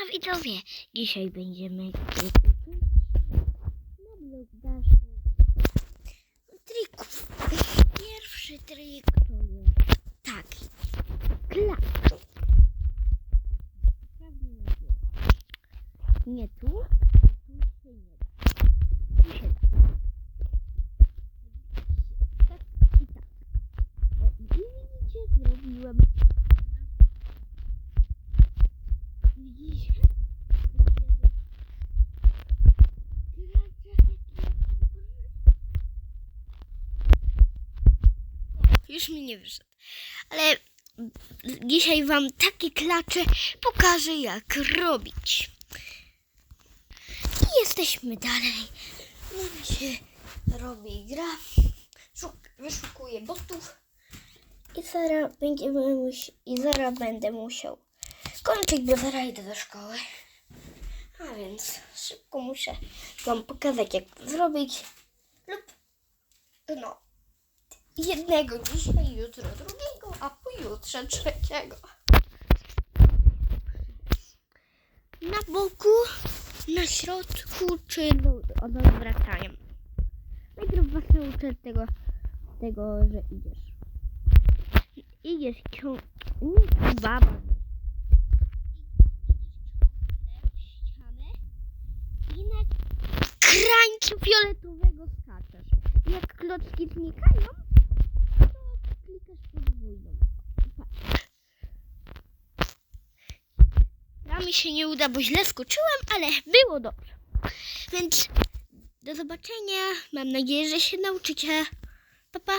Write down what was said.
Siema widzowie, dzisiaj będziemy na blok daszu trików. Pierwszy trik to jest taki. Chwilę. Nie tu, tu się nie. Tu się. Tak i tak. O, i widzicie, zrobiłem. Już mi nie wyszedł. Ale dzisiaj wam takie klacze pokażę jak robić. I jesteśmy dalej. Na się robi gra. Szuk, wyszukuję botów. I zaraz będziemy musi- i zaraz będę musiał kończyć, bo zaraz idę do szkoły. A więc szybko muszę wam pokazać, jak to zrobić. Lub no, jednego dzisiaj, jutro drugiego, a pojutrze trzeciego. Na boku, na środku, czy no, od odwracaniem. Najpierw was nauczę tego, tego, że idziesz. Idziesz. Nie, baba. ścianę i na krańcu fioletowego skaczesz. Jak klocki znikają, to klikasz podwójną. Ja mi się nie uda, bo źle skoczyłem, ale było dobrze. Więc do zobaczenia. Mam nadzieję, że się nauczycie. Pa, pa.